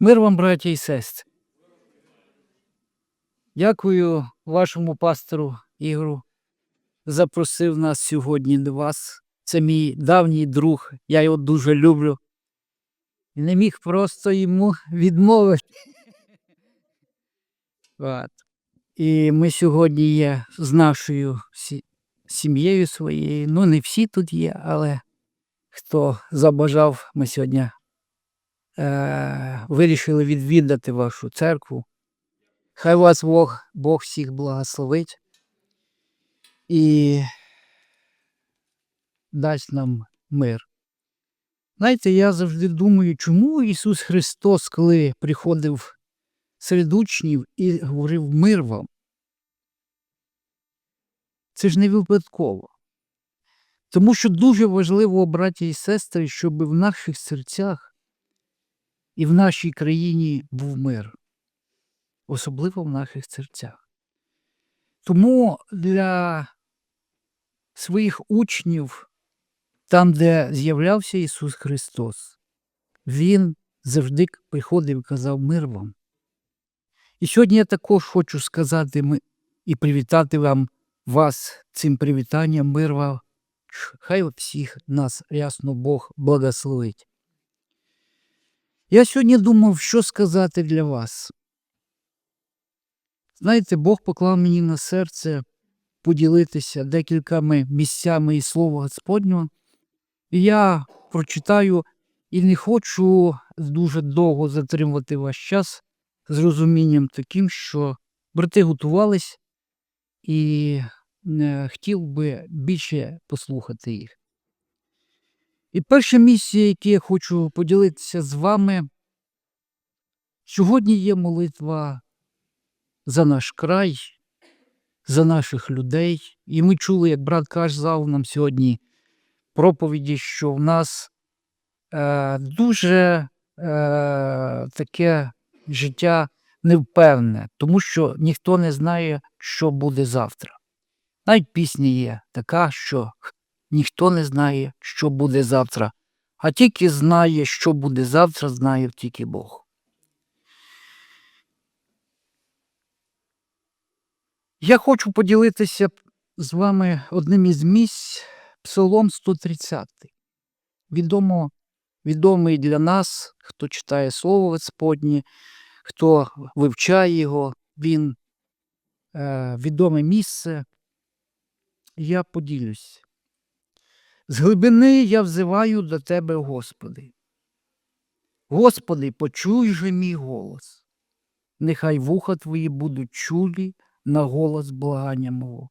Мир вам, браття і сестри. Дякую вашому пастору Ігору. Запросив нас сьогодні до вас. Це мій давній друг. Я його дуже люблю. І не міг просто йому відмовити. От. І ми сьогодні є з нашою сім'єю своєю. Ну, не всі тут є, але хто забажав, ми сьогодні е, вирішили відвідати вашу церкву. Хай вас Бог, Бог всіх благословить і дасть нам мир. Знаєте, я завжди думаю, чому Ісус Христос, коли приходив серед учнів і говорив мир вам. Це ж не випадково. Тому що дуже важливо, браті і сестри, щоб в наших серцях і в нашій країні був мир, особливо в наших серцях. Тому для своїх учнів, там, де з'являвся Ісус Христос, Він завжди приходив і казав мир вам. І сьогодні я також хочу сказати і привітати вам вас цим привітанням мир вам. Хай всіх нас рясно Бог благословить. Я сьогодні думав, що сказати для вас. Знаєте, Бог поклав мені на серце поділитися декількома місцями із Слова Господнього. І я прочитаю і не хочу дуже довго затримувати ваш час з розумінням таким, що брати готувались і е, хотів би більше послухати їх. І перше місце, яке я хочу поділитися з вами, сьогодні є молитва за наш край, за наших людей. І ми чули, як брат казав нам сьогодні проповіді, що в нас е, дуже е, таке життя невпевне, тому що ніхто не знає, що буде завтра. Навіть пісня є така, що ніхто не знає, що буде завтра, а тільки знає, що буде завтра, знає тільки Бог. Я хочу поділитися з вами одним із місць Псалом 130. Відомо, відомий для нас, хто читає Слово Господнє, хто вивчає його, він е, відоме місце. Я поділюсь. З глибини я взиваю до Тебе, Господи. Господи, почуй же мій голос. Нехай вуха Твої будуть чулі на голос благання мого.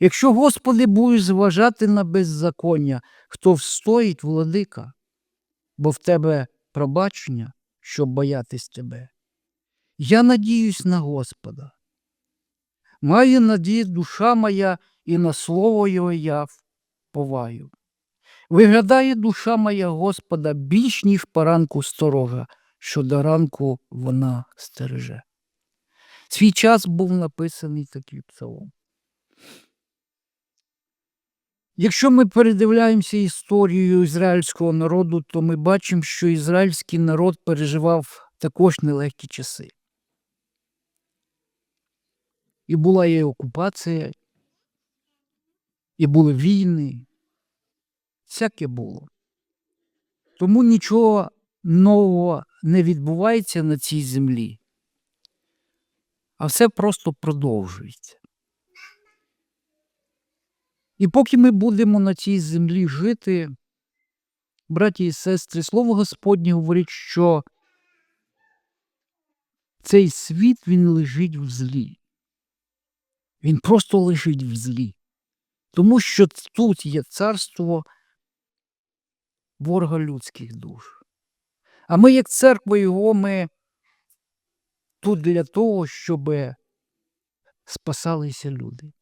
Якщо, Господи, будеш зважати на беззаконня, хто встоїть, владика, бо в Тебе пробачення, щоб боятись Тебе. Я надіюсь на Господа. Має надію душа моя, і на слово Його я поваю. Виглядає душа моя Господа більш, ніж поранку сторожа, що до ранку вона стереже. Свій час був написаний такий псалом. Якщо ми передивляємося історію ізраїльського народу, то ми бачимо, що ізраїльський народ переживав також нелегкі часи. І була і окупація, і були війни. Всяке було. Тому нічого нового не відбувається на цій землі, а все просто продовжується. І поки ми будемо на цій землі жити, браті і сестри, слово Господнє говорить, що цей світ він лежить в злі. Він просто лежить в злі. Тому що тут є царство ворога людських душ. А ми, як церква його, ми тут для того, щоб спасалися люди.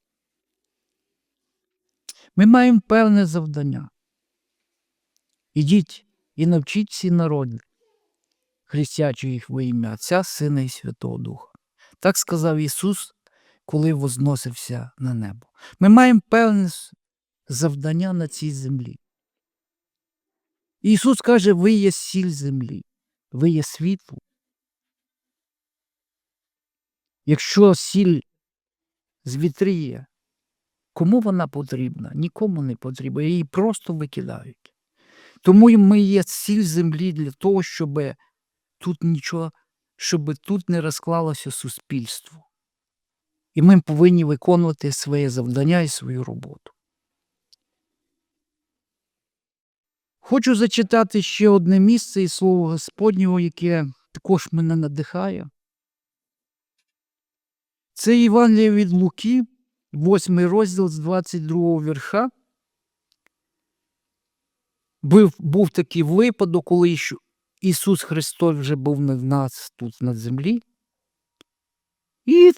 Ми маємо певне завдання. Ідіть і навчіть всі народи, хрестячи їх во ім'я Отця, Сина і Святого Духа. Так сказав Ісус, коли возносився на небо. Ми маємо певне завдання на цій землі. Ісус каже, ви є сіль землі. ви є світло. Якщо сіль звітріє, кому вона потрібна? Нікому не потрібна. Її просто викидають. Тому ми є сіль землі для того, щоб тут нічого, щоб тут не розклалося суспільство. І ми повинні виконувати своє завдання і свою роботу. Хочу зачитати ще одне місце із Слова Господнього, яке також мене надихає. Це Євангеліє від Луки, 8 розділ з 22 вірша. Був, був такий випадок, коли Ісус Христос вже був в нас тут на землі. І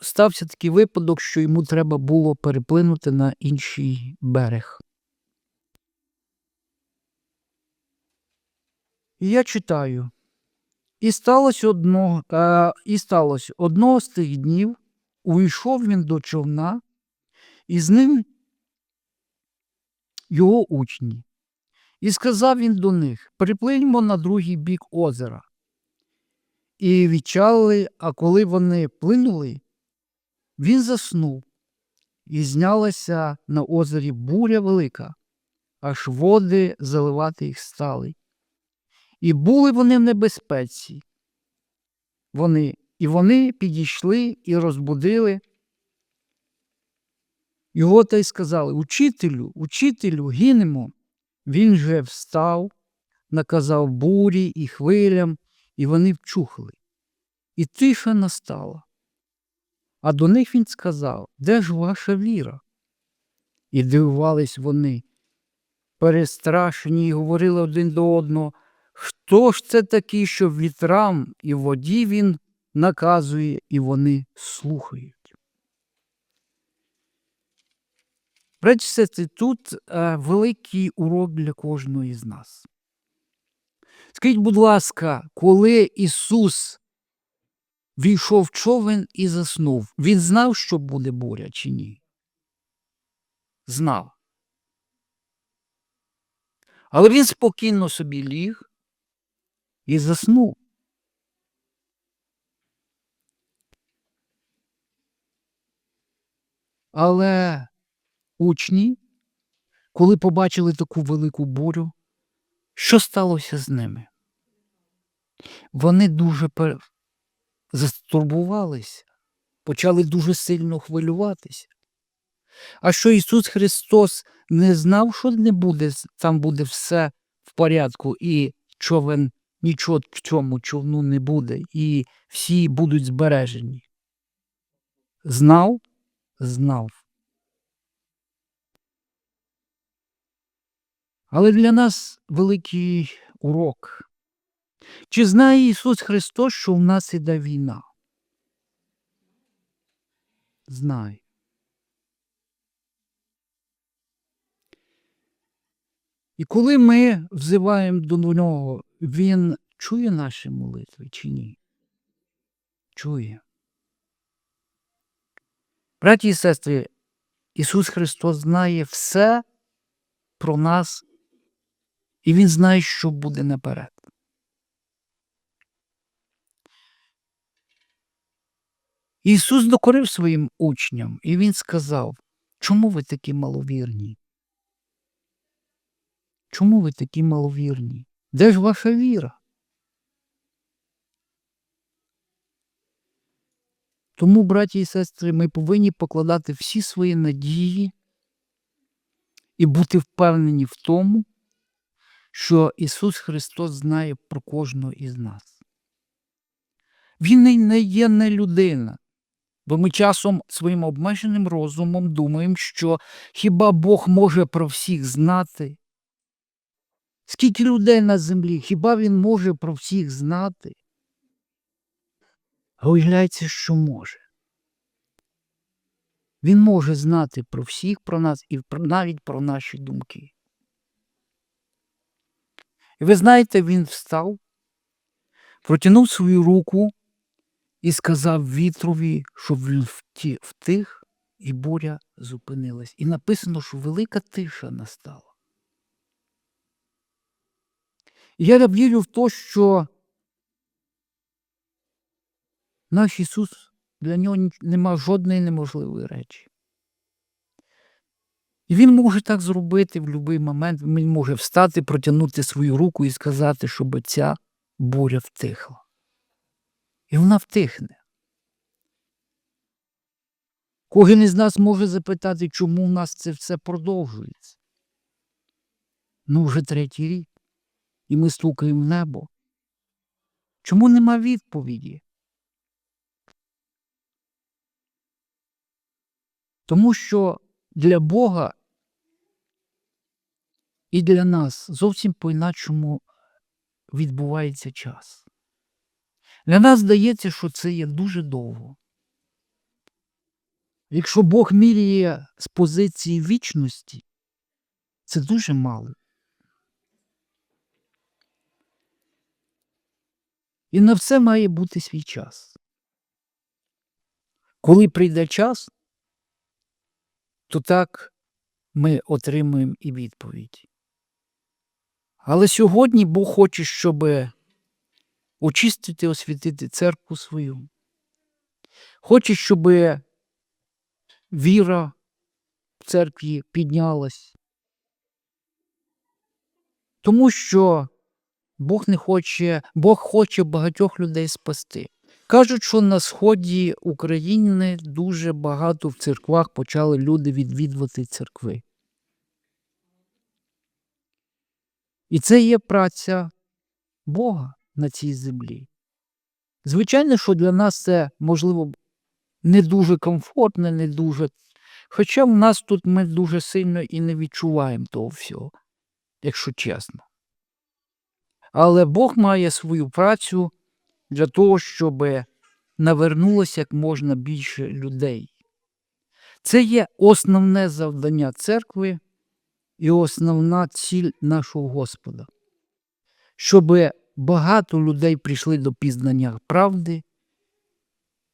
стався такий випадок, що йому треба було переплинути на інший берег. І я читаю. І сталося одного, е, і сталося одного з тих днів, увійшов він до човна, і з ним його учні. І сказав він до них: Приплиньмо на другий бік озера. І відчали, а коли вони плинули, він заснув, і знялася на озері буря велика, аж води заливати їх стали. І були вони в небезпеці. Вони, і вони підійшли і розбудили його та й сказали: Учителю, учителю, гинемо. Він же встав, наказав бурі і хвилям, і вони вчухли. І тиша настала. А до них він сказав: Де ж ваша віра? І дивувались вони, перестрашені, і говорили один до одного. Хто ж це такий, що вітрам і воді він наказує, і вони слухають? Браті, сестри, тут е, великий урок для кожного із нас. Скажіть, будь ласка, коли Ісус війшов човен і заснув, Він знав, що буде буря чи ні? Знав. Але він спокійно собі ліг і заснув. Але учні, коли побачили таку велику бурю, що сталося з ними? Вони дуже. Застурбувалися, почали дуже сильно хвилюватися. А що Ісус Христос не знав, що не буде, там буде все в порядку, і човен нічого в цьому човну не буде, і всі будуть збережені. Знав, знав. Але для нас великий урок. Чи знає Ісус Христос, що в нас іде війна? Знає. І коли ми взиваємо до нього, Він чує наші молитви чи ні? Чує. Браті і сестри, Ісус Христос знає все про нас, і Він знає, що буде наперед. Ісус докорив своїм учням, і Він сказав, чому ви такі маловірні? Чому ви такі маловірні? Де ж ваша віра? Тому, браті і сестри, ми повинні покладати всі свої надії і бути впевнені в тому, що Ісус Христос знає про кожного із нас. Він не- є не людина, бо ми часом своїм обмеженим розумом думаємо, що хіба Бог може про всіх знати? Скільки людей на землі, хіба він може про всіх знати? А виявляється, що може. Він може знати про всіх про нас і навіть про наші думки. І ви знаєте, він встав, протягнув свою руку і сказав вітрові, щоб він втих, і буря зупинилась. І написано, що велика тиша настала. Я вірю в те, що наш Ісус для нього нема жодної неможливої речі. І Він може так зробити в будь-який момент. Він може встати, протягнути свою руку і сказати, щоб ця буря втихла. І вона втихне. Кожен із нас може запитати, чому в нас це все продовжується. Ну, вже третій рік. І ми стукаємо в небо. Чому нема відповіді? Тому що для Бога і для нас зовсім по-іначому відбувається час. Для нас здається, що це є дуже довго. Якщо Бог міряє з позиції вічності, це дуже мало. І на все має бути свій час. Коли прийде час, то так ми отримуємо і відповідь. Але сьогодні Бог хоче, щоб очистити, освятити церкву свою. Хоче, щоб віра в церкві піднялась. Тому що Бог не хоче, Бог хоче багатьох людей спасти. Кажуть, що на сході України дуже багато в церквах почали люди відвідувати церкви. І це є праця Бога на цій землі. Звичайно, що для нас це, можливо, не дуже комфортно, не дуже. Хоча в нас тут ми дуже сильно і не відчуваємо того всього, якщо чесно. Але Бог має свою працю для того, щоб навернулося як можна більше людей. Це є основне завдання церкви і основна ціль нашого Господа, щоб багато людей прийшли до пізнання правди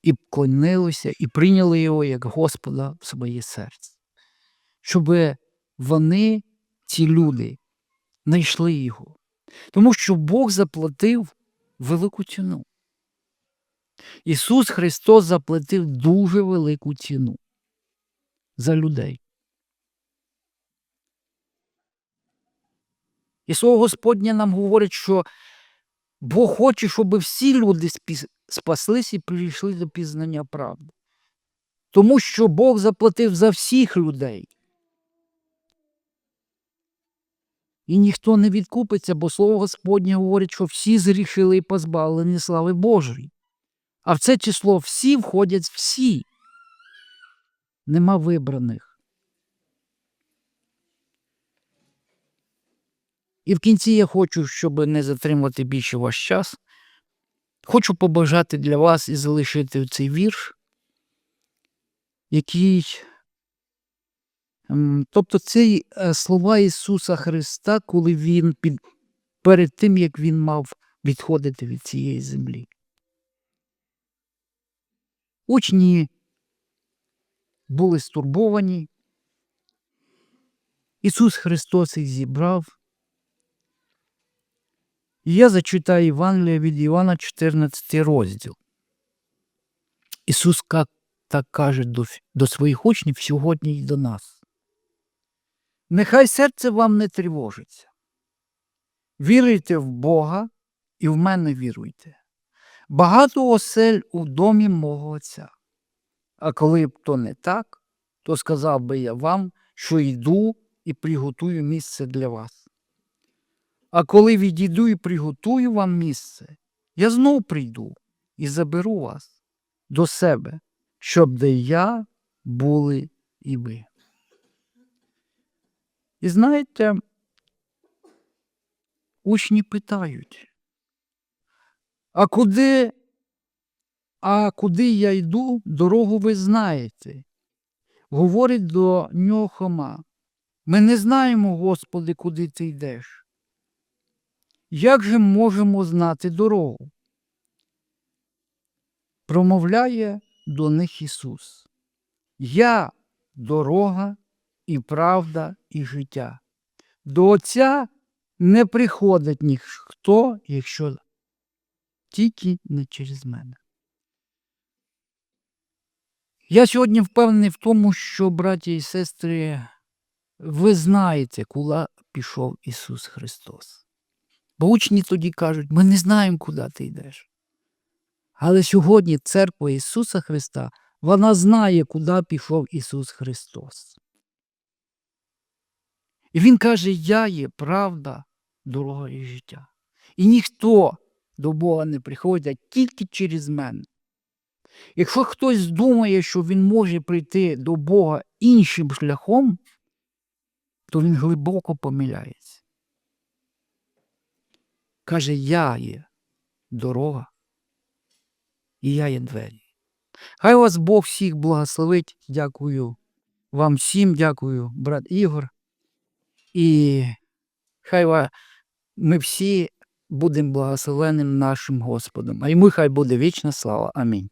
і вклонилися, і прийняли його як Господа в своє серце. Щоб вони, ці люди, знайшли його. Тому що Бог заплатив велику ціну. Ісус Христос заплатив дуже велику ціну за людей. І слово Господнє нам говорить, що Бог хоче, щоб всі люди спаслись і прийшли до пізнання правди. Тому що Бог заплатив за всіх людей. І ніхто не відкупиться, бо слово Господнє говорить, що всі зрішили і позбавлені слави Божої. А в це число всі входять всі. Нема вибраних. І в кінці я хочу, щоб не затримувати більше ваш час. Хочу побажати для вас і залишити цей вірш, який. ем, Тобто це е, слова Ісуса Христа, коли Він під, перед тим, як Він мав відходити від цієї землі. Учні були стурбовані. Ісус Христос їх зібрав. І я зачитаю Євангелія від Івана 14 розділ. Ісус так каже до, до своїх учнів сьогодні і до нас. Нехай серце вам не тривожиться. Віруйте в Бога і в мене віруйте. Багато осель у домі мого Отця. А коли б то не так, то сказав би я вам, що йду і приготую місце для вас. А коли відійду і приготую вам місце, я знов прийду і заберу вас до себе, щоб де я були і ви. І знаєте, учні питають, а куди, а куди я йду, дорогу ви знаєте. Говорить до нього Хома. Ми не знаємо, Господи, куди ти йдеш. Як же можемо знати дорогу? Промовляє до них Ісус. Я дорога і правда, і життя. До Отця не приходить ніхто, якщо тільки не через мене. Я сьогодні впевнений в тому, що, браті і сестри, ви знаєте, куди пішов Ісус Христос. Бо учні тоді кажуть, ми не знаємо, куди ти йдеш. Але сьогодні церква Ісуса Христа, вона знає, куди пішов Ісус Христос. І Він каже, я є правда, дорога і життя. І ніхто до Бога не приходить тільки через мене. Якщо хтось думає, що він може прийти до Бога іншим шляхом, то він глибоко помиляється. Каже, я є дорога, і я є двері. Хай вас Бог всіх благословить. Дякую вам всім, дякую, брат Ігор. І хай ми всі будемо благословеним нашим Господом. А йому хай буде вічна слава. Амінь.